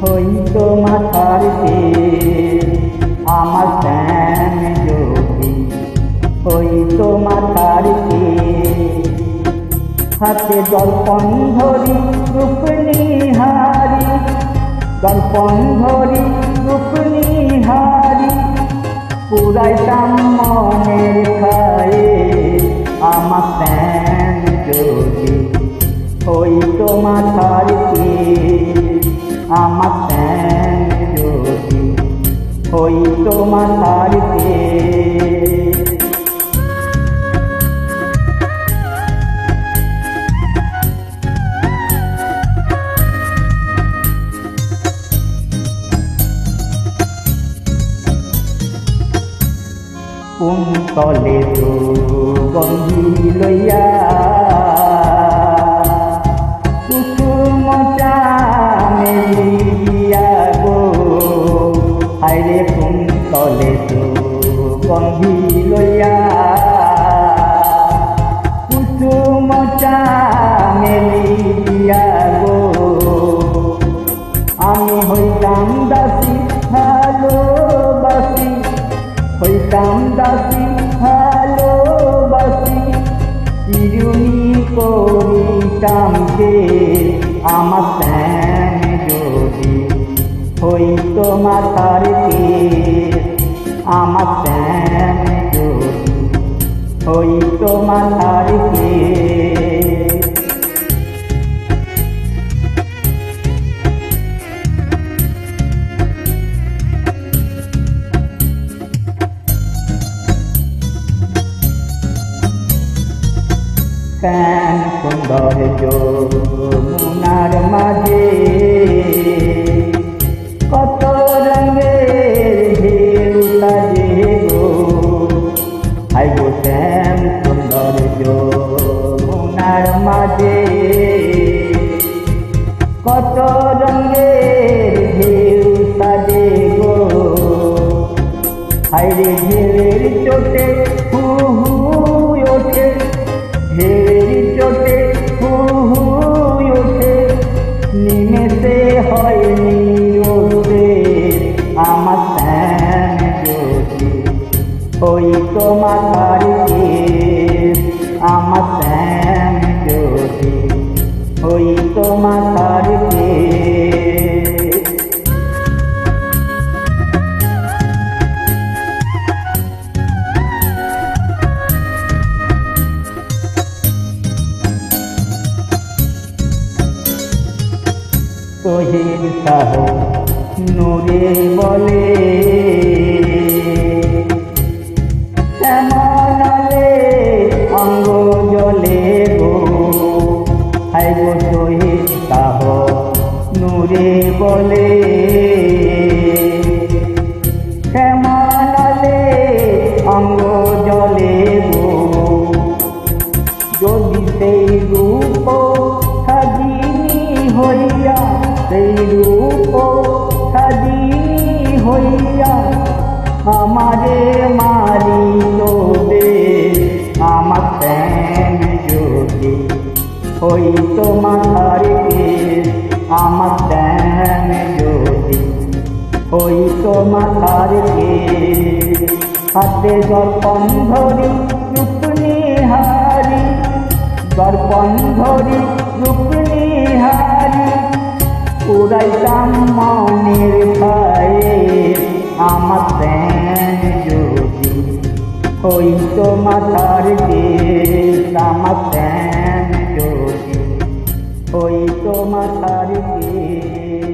হইত মাথার আমার প্যান যোগি হইত মাথার হাতে দর্পণ ধরি, রূপ হারি দর্পণ ধরি, রূপ হারি পুরাই আমার প্যান যদি হইতো মাথার কে কুন্তলে তো গন্ধি লইয়া হইতাম দাসী, ভালোবাসি। হইতাম দাসী, ভালোবাসি। চিরুনি করিতাম যে আমার প্যান যদি হইতো মাথার আমার প্যান যদি হইতো মাথার কেশ শ্যাম সুন্দর যমুনার মাঝে। কত রঙের ঢেউ সাজে গো। হাই গো শ্যাম সুন্দর যমুনার মাঝে। কত রঙের ঢেউ সাজে গো। হাইরে ঢেউের চোটে মাথার কেশ আমার স্যান যদি হইতো মাথার কেশ তোহির সাহ নূরে বলে। বলে। শ্যামলে অঙ্গ জলে যদি সেই রূপ সাজিনী হইয়া, সেই রূপ সাজিনী হইয়া, আমারে মারি লোবে আমার প্যান যদি হইতো আমার প্যান যদি হইতো মাথার কেশ হাতে দর্পণ ধরি রূপ নিহারি দর্পণ ধরি রূপ নিহারি উড়াইতাম মনের ভায়ে আমার প্যান যদি হইতো মাথার প্যান আর কেশ